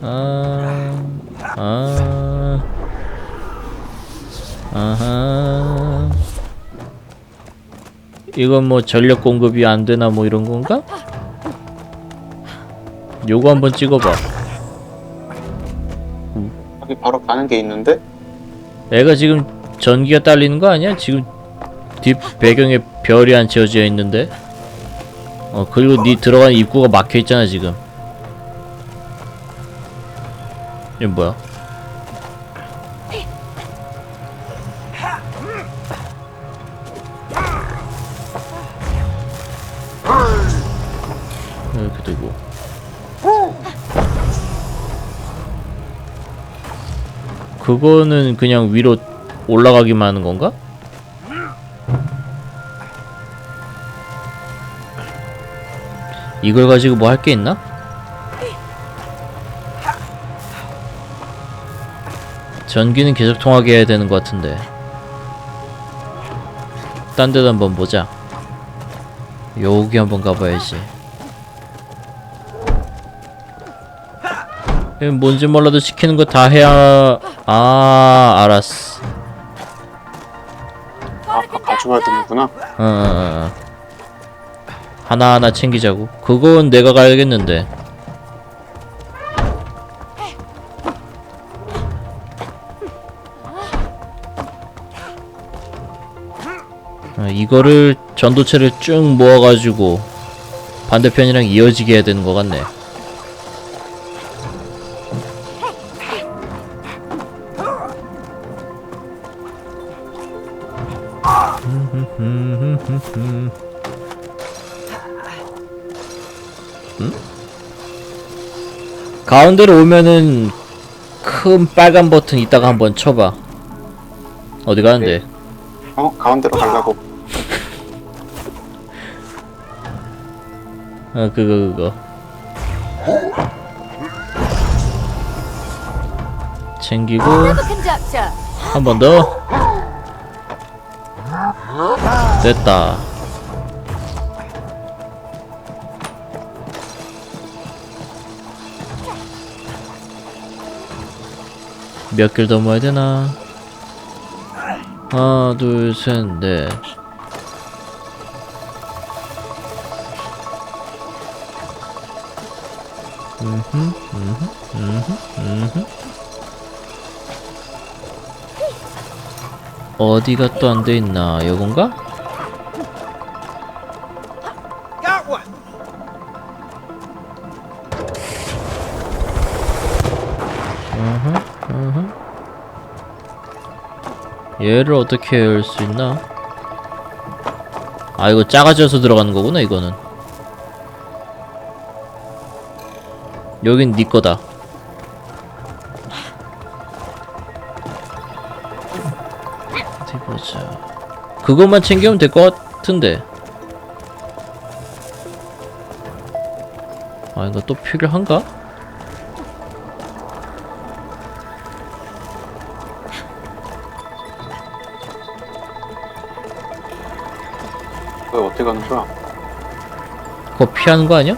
아, 아, 아하. 이건 뭐 전력 공급이 안 되나 뭐 이런 건가? 요거 한번 찍어봐. 여기 바로 가는 게 있는데 애가 지금 전기가 딸리는 거 아니야? 지금 뒷 배경에 별이 안 채워져 있는데. 어 그리고 네 들어가는 입구가 막혀 있잖아 지금. 이건 뭐야? 이렇게 되고. 그거는 그냥 위로 올라가기만 하는 건가? 이걸 가지고 뭐 할 게 있나? 전기는 계속 통하게 해야 되는 것 같은데. 딴 데도 한번 보자. 여기 한번 가봐야지. 뭔지 몰라도 시키는 거 다 해야 아 알았어. 아까 가져와야 되는구나. 어, 어, 어. 하나하나 챙기자고. 그건 내가 가야겠는데 이거를 전도체를 쭉 모아가지고 반대편이랑 이어지게 해야 되는 것 같네. 가운데로 오면은 큰 빨간 버튼 이따가 한번 쳐봐. 어디 가는데? 어 가운데로 가려고 어 그거 그거. 챙기고. 한 번 더. 됐다. 몇 길 더 모아야 되나? 하나 둘셋넷 음흠 음흠 음흠 어디가 또 안 돼 있나? 요건가? 어허, 어허. 얘를 어떻게 열 수 있나? 아 이거 작아져서 들어가는 거구나 이거는 여긴 네 거다 어디 보자. 그것만 챙기면 될 것 같은데. 아, 이거 또 필요한가? 왜 어떻게 가는 거야 그거 피하는 거 아니야?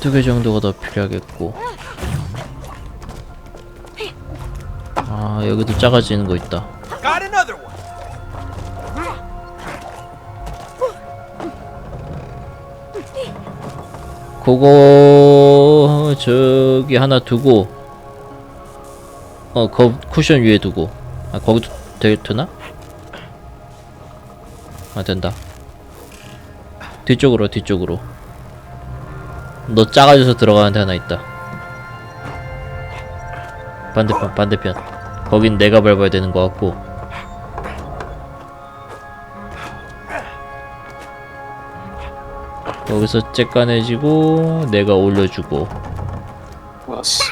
한두 개 정도가 더 필요하겠고. 아 여기도 작아지는 거 있다. 그거 저기 하나 두고 어거 쿠션 위에 두고. 아 거기도 되, 되나? 아 된다. 뒤쪽으로 뒤쪽으로 너 작아져서 들어가는 데 하나 있다. 반대편 반대편. 거긴 내가 밟아야 되는 거 같고. 거기서 쬐까내지고 내가 올려주고. 왔어.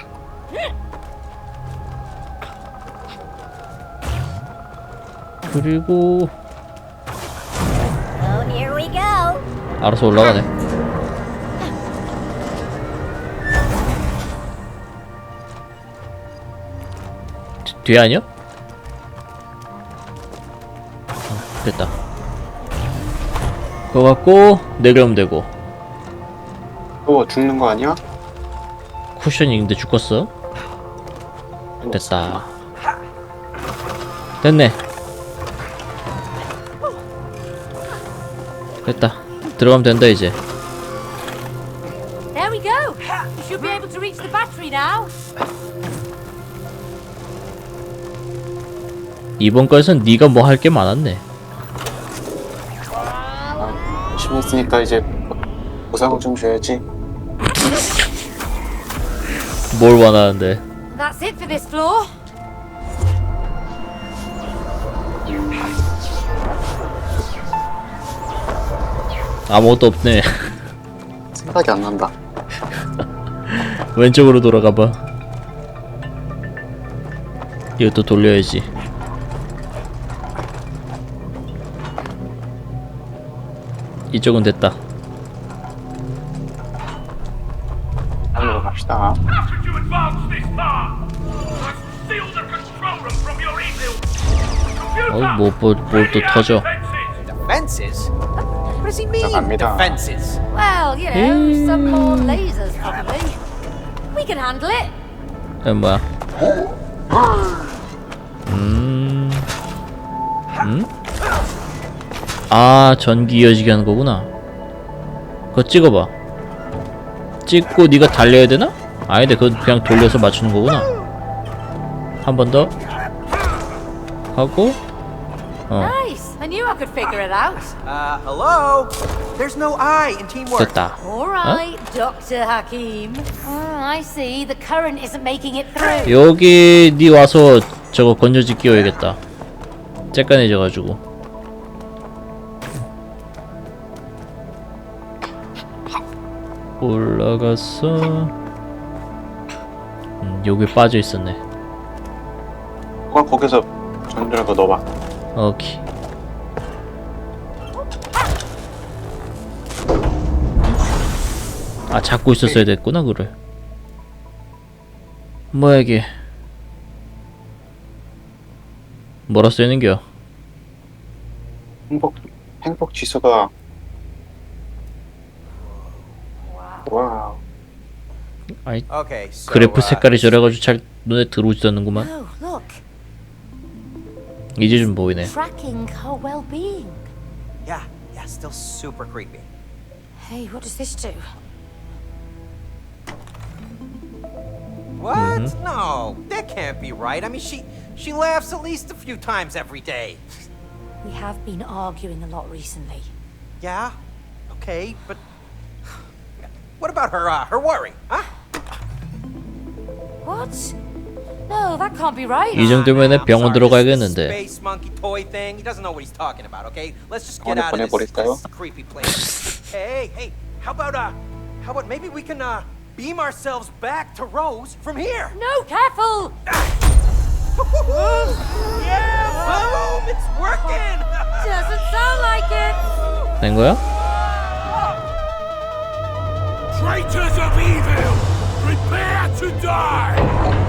그리고 Oh. 알아서 올라가네. 뒤- 뒤에 아니야? 어, 됐다. 그거 갖고 내려오면 되고 또 죽는 거 아니야? 쿠션이 있는데 죽었어? 됐다. 됐네. 됐다. 들어가면 된다 이제. There we go. You should be able to reach the battery now. 이번 거에선 네가 뭐 할 게 많았네. 열심히 했으니까 이제 보상을 좀 줘야지. 뭘 원하는데? That's it for this floor. 아무것도 없네. 생각이 안 난다. 왼쪽으로 돌아가봐. 이것도 돌려야지. 이쪽은 됐다. 안으로 갑시다. 어, 뭐, 뭐, 뭘또 터져. Defenses? What does he mean, 갑니다. defenses? Well, you know, some more lasers probably. We can handle it. 에, 뭐야? 음, 음? 아, 전기 이어지게 하는 거구나. 그거 찍어봐. 찍고 네가 달려야 되나? 아닌데 그건 그냥 돌려서 맞추는 거구나. 한 번 더. 하고, 어, Nice. I knew I could figure it out. Uh, hello? There's no I in teamwork. 됐다. All right, Dr. Hakim. Oh, I see. The current isn't making it through. 여기 네 와서 저거 건조지 끼워야겠다. 쬐깐해져가지고. 올라갔어. 음, 여기 빠져 있었네. 그걸 거기서 더 넣어봐. 오케이. 아 잡고 있었어야 됐구나 그를. 뭐야 이게? 뭐라 쓰이는겨? 행복 행복 지수가 와우. 아니 Okay, so, 그래프 uh, 색깔이 저래가지고 잘 눈에 들어오지도 않는구만. Oh, look. 이제 좀 보이네. Tracking her well-being. Yeah, yeah, still super creepy. Hey, what does this do? What? Mm-hmm. No, that can't be right. I mean, she she laughs at least a few times every day. We have been arguing a lot recently. Yeah, okay, but what about her uh, her worry? Huh? What? No, that can't be right. 이 정도면은 I'm 병원 sorry, 들어가야겠는데. This space monkey toy thing. He doesn't know what he's talking about. Okay, let's just get 병원에 out of this, 보내버릴까요? this creepy place. hey, hey, how about uh, how about maybe we can uh beam ourselves back to Rose from here? No, careful! yeah, boom! It's working. Doesn't sound like it. 된 거야?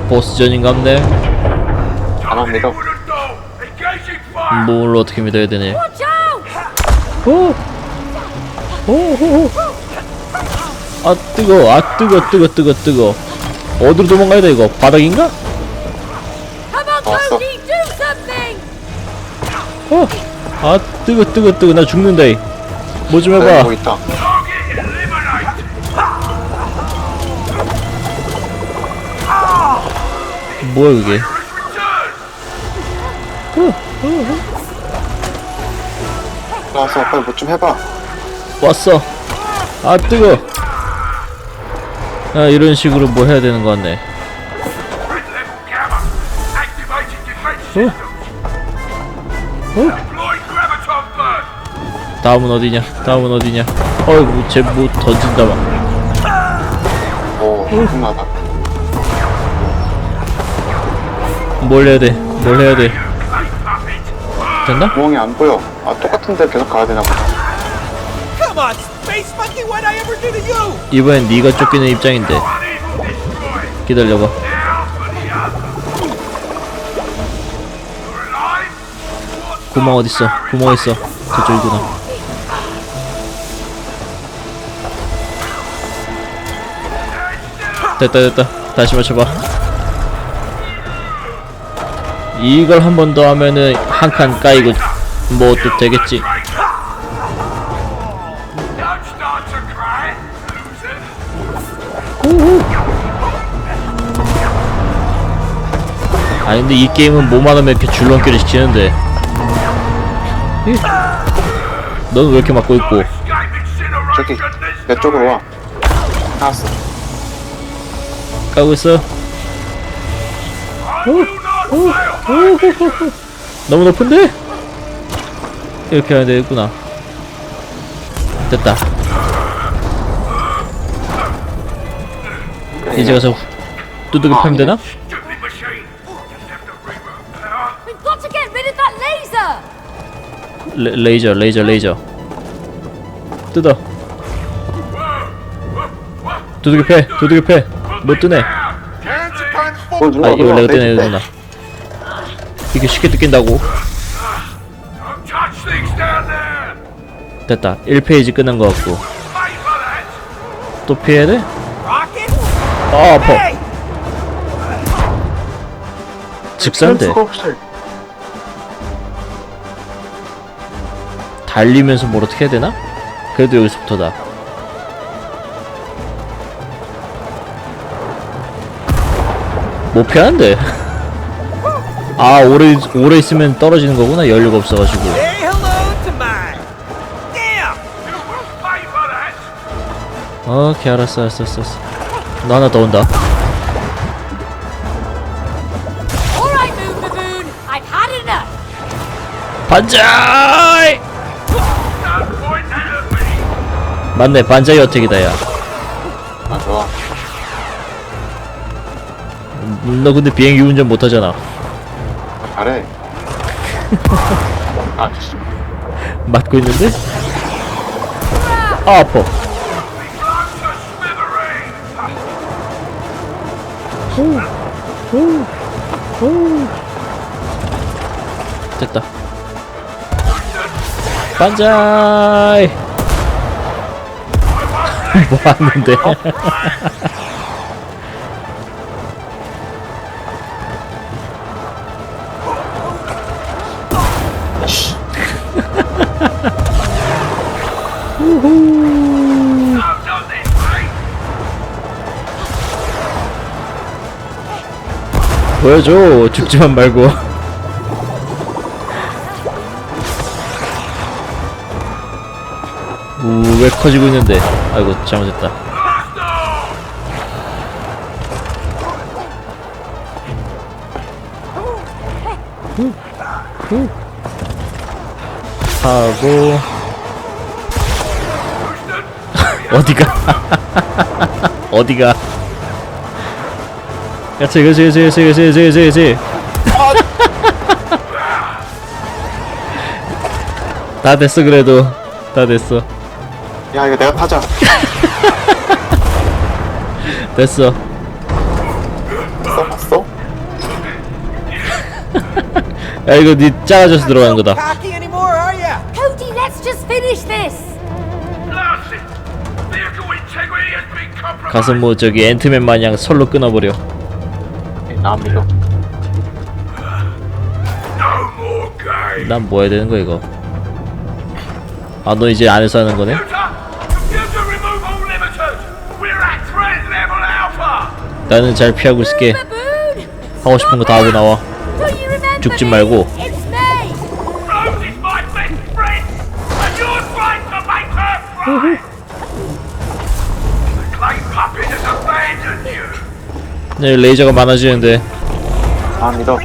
보스전인갑네. 가만 믿어. Wouldn't know. Engaging fire. 뭘 어떻게 믿어야 되네. 오! 오! 오! 오! 아 뜨거, 아 뜨거, 뜨거, 뜨거, 뜨거. 어디로 도망가야 돼 이거? 바닥인가? Come on, Awesome. Cody, do something! 어! 아 뜨거, 뜨거, 뜨거. 나 죽는다. 뭐좀뭐 해봐. 있다. 뭐야 그게? 나와서 빨리 뭐 좀 해봐. 왔어. 아 뜨거. 아 이런 식으로 뭐 해야 되는 거 같네. 어? 어? 다음은 어디냐? 다음은 어디냐? 어이구 쟤뭐 던진다 막. 오, 흥나다. 뭘 해야 돼? 뭘 해야 돼? 됐나? 구멍이 안 보여. 아 똑같은 데 계속 가야 되나 보다. Come on, Space Monkey, what'd I ever do to you? 이번엔 네가 쫓기는 입장인데. 기다려봐 구멍 어딨어 구멍 있어 저쪽이구나 됐다 됐다 다시 맞춰봐 이걸 한 번 더 하면은 한 칸 까이고 뭐 또 되겠지. 아니 근데 이 게임은 뭐만 하면 이렇게 줄넘기를 시키는데 넌왜 이렇게 막고 있고 저기 내 쪽으로 와. 알았어. 까고 있어 I 너무 높은데? 이렇게 해야 되겠구나 됐다 이제 가서 후- 두둑이 아, 패면 되나? 레, 레이저 레이저 레이저 뜯어 두둑이 패 두둑이 패못 뜨네? 아 이거. 내가 내- 뜨내는구나 이게 쉽게 뜯긴다고. 됐다 1페이지 끝난 것 같고. 또 피해야 돼? 아 아파! 직사인데. 달리면서 뭘 어떻게 해야 되나? 그래도 여기서부터다. 못 피하는데. 아 오래 오래 있으면 떨어지는 거구나 연료가 없어가지고. 오케이 알았어 알았어 알았어. 너 하나 더 온다. 반자이. 맞네 반자이 어택이다 야. 아. 음, 너 근데 비행기 운전 못하잖아. 잘해. 아 씨. 맞고 있는데? 아 아파. Blown to smithereens. 됐다. 반자이. 뭐 하는데? Mate. 보여줘 죽지만 말고 우왜 커지고 있는데 아이고 잘못했다 Blast off. 하고 어디가? 어디가? 그렇지 그렇지 그렇지 그렇지 그렇지 그렇지 그렇지 다 됐어 그래도. 다 됐어. 야 이거 내가 타자. 됐어. 써봤어? 야 이거 니 작아져서 들어가는 거다 가서 뭐 저기 앤트맨 마냥 솔로 끊어버려 나 믿어. No more games. 난뭐 해야 되는 거야 이거 아 너 이제 안에서 하는 거네? Computer, computer remove all limiters. We're at threat level alpha. 나는 잘 피하고 있을게! 하고 싶은 거 다 하고 나와 죽지? 말고. It's me! Rose is my best friend, and you're trying to make her cry. You. 네 레이저가 많아지는데 나 믿어.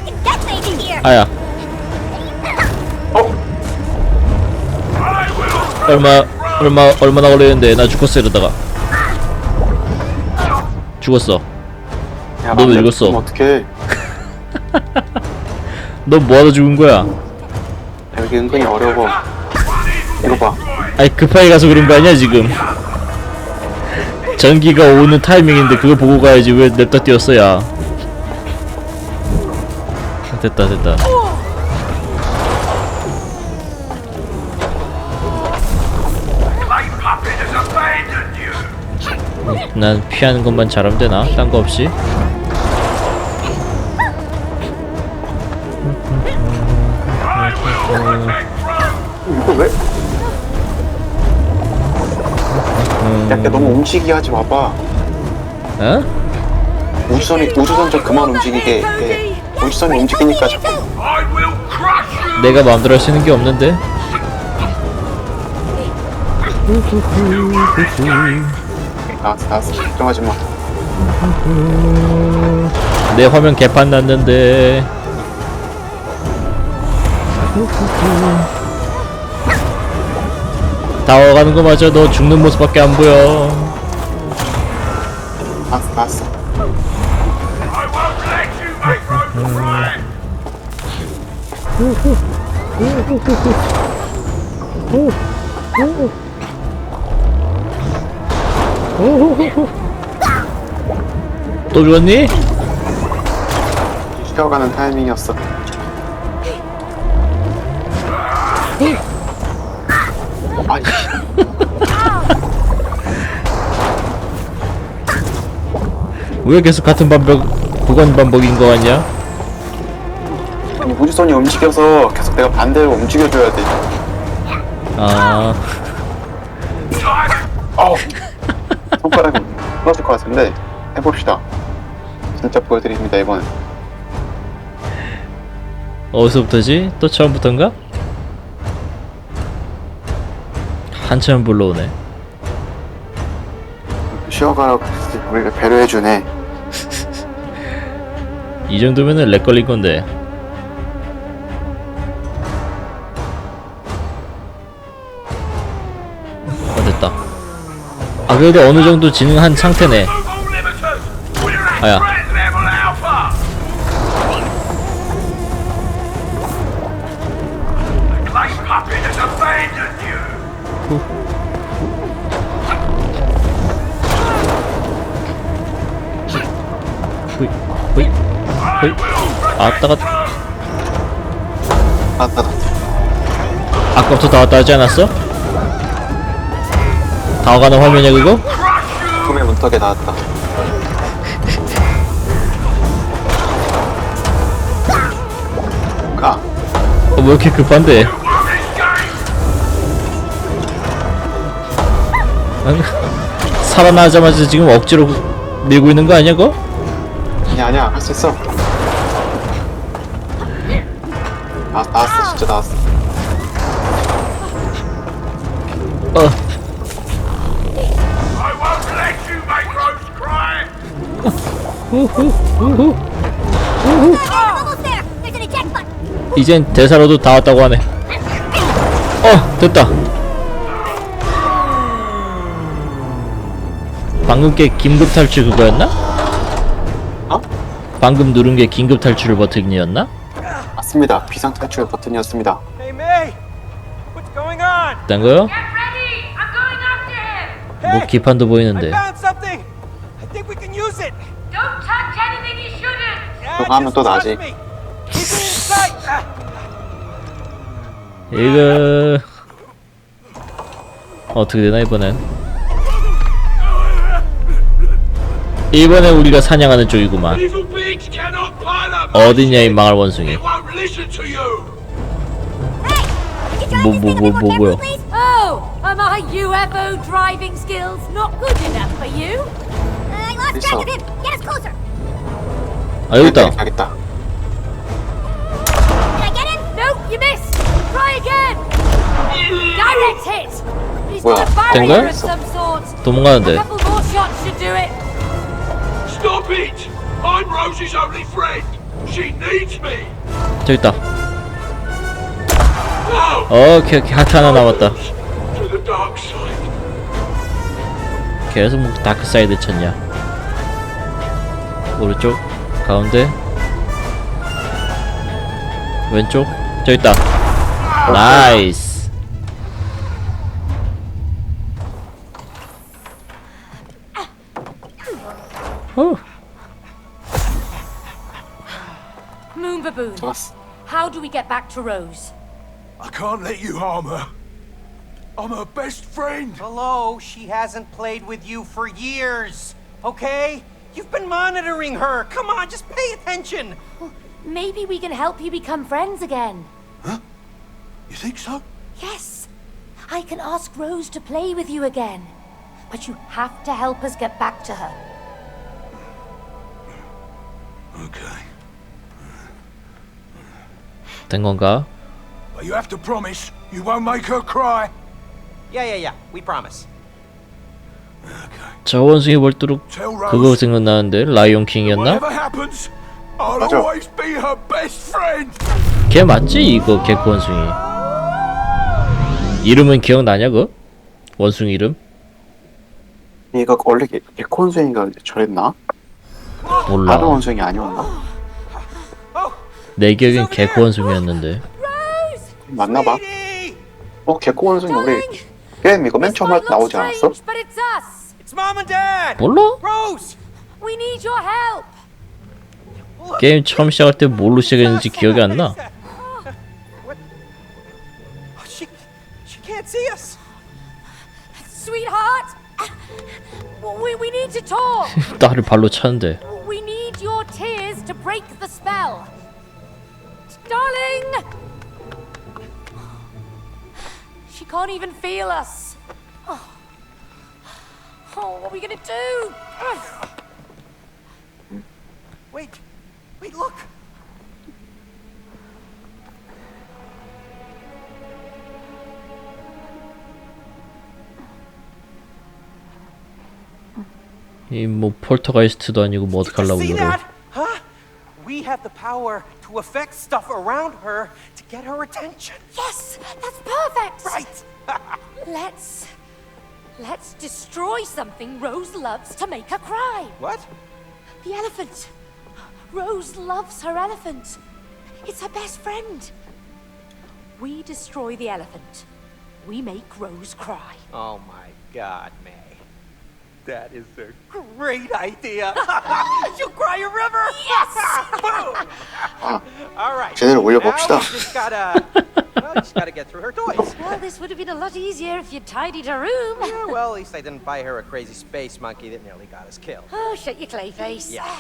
아야 will 얼마 얼마 얼마나 걸리는데 나 죽었어 이러다가 죽었어 야, 너도 나 읽었어. 어떡해. 너 뭐하다 죽은 거야 조작이 은근히 어려워. 이거 봐. 아니 급하게 가서 그런 거 아니야 지금 전기가 오는 타이밍인데 그걸 보고 가야지 왜 냅다 뛰었어 야 됐다 됐다 you. 난 피하는 것만 잘하면 되나? 딴 거 없이? 이거 왜? 야, 야 너무 움직이게 하지 마봐. 어? 우주선이 우주선 좀 그만 움직이게. 해. 우주선이 움직이니까 자꾸. 내가 마음대로 할 수 있는 게 없는데 나왔어 나왔어. 걱정하지 마. 내 화면 개판 났는데 다 와가는 거 맞아 너 죽는 모습밖에 안 보여 Rome cry. 또 죽었니? 쉬어가는 타이밍이었어. 아니 왜 계속 같은 반복 구간 반복인 거 같냐? 아니, 우주선이 움직여서 계속 내가 반대로 움직여줘야 돼. 아 아우 손가락이 부러질 것 같은데 해봅시다. 진짜 보여드립니다 이번엔. 어디서부터지? 또 처음부터인가? 한참 불러오네. 쉬어가라고 우리를 배려해주네. 이 정도면은 렉 걸린 건데. 어 됐다. 아 그래도 어느 정도 진행한 상태네. all you. 후이 후이 protect 아따가 나왔다. 아까부터 다 왔다 하지 않았어? 다 와가는 화면이야 그거? 꿈의 문턱에 나왔다. 가. 어, 왜 이렇게 급한데? 살아나자마자 지금 억지로 밀고 있는 거 아니야 그거? 아니야 아니야 할 수 있어. 나 나왔어 진짜 나왔어. 어 an eject button. 이젠 대사로도 다 왔다고 하네 어 됐다 방금 게 긴급 탈출 그거였나? 어? 방금 누른 게 긴급 탈출 버튼이었나? 맞습니다. 비상 탈출 버튼이었습니다. Hey, May! What's going on? 딴 거요? Get ready. I'm going after him. Hey! 뭐 기판도 I 보이는데 found something! I think we can use it! Don't touch anything you shouldn't. Yeah, 그거 하면 just 또 trust 나지. me. Keep it in sight! Ah. 이거 어떻게 되나 이번엔 이번에 우리가 사냥하는 쪽이구만. 어디냐 이 망할 원숭이 It won't listen to you. 뭐뭐 뭐 뭐 뭐야 Oh, are my UFO driving skills not good enough for you? I lost track of him. Get us closer. 아 여기 있다 가겠다. Did I get him? Nope, you missed. Try again. Direct hit. He's got a 뭐야, 된 barrier 거야? of some sort. A 도망가는데 couple more shots should do it. Stop it. I'm Rose's only friend. She needs me. 저기 있다 No. 오케이 오케이 하트 하나 남았다 To the dark side. 계속 뭐 다크 사이드 쳤냐 오른쪽 가운데 왼쪽 저기 있다 나이스. us. How do we get back to Rose? I can't let you harm her. I'm her best friend. Hello, she hasn't played with you for years, okay? You've been monitoring her. Come on, just pay attention. Maybe we can help you become friends again. Huh? You think so? Yes. I can ask Rose to play with you again. But you have to help us get back to her. Okay. 된 건가? But you have to promise you won't make her cry. Yeah, yeah, yeah. We promise. Okay. 저 원숭이 볼도록. 그거 생각나는데 라이온 킹이었나? Whatever happens, I'll 맞아. always be her best friend. 걔 맞지 이거 개코 원숭이. 이름은 기억나냐 그? 원숭이 이름? 얘가 원래 개- 개코 원숭이가 저랬나? 몰라. 다른 원숭이 아니었나? 내 기억엔 개코 원숭이였는데. 맞나봐. Sweetie! 어 개코 원숭이 우리! 게임 이거 맨 처음 나오지 않았어? it's mom and dad. 몰라? Rose. We need your help. Look, 게임 처음 시작할 때 뭘로 시작했는지 기억이 안 나. What? Oh, she, she can't see us. Sweetheart, we, we need to talk. 딸을 발로 차는데. We need your tears to break the spell. Darling! She can't even feel us. Oh, oh what are we gonna do? Wait, wait, look. 이 뭐 폴터가이스트도 아니고 뭐 Did you 어떡하려고 see 이 have the power to affect stuff around her to get her attention. Yes, that's perfect. Right. Let's let's destroy something Rose loves to make her cry. What? The elephant. Rose loves her elephant. It's her best friend. We destroy the elephant. We make Rose cry. Oh my God, May. That is a great idea. you cry a river. Yes. Boom. All right. She did a weird now stuff. We gotta. gotta get through her toys. Well, this would have been a lot easier if you tidied her room. Yeah, well, at least I didn't buy her a crazy space monkey that nearly got us killed. Oh, shut your clay face. Yeah.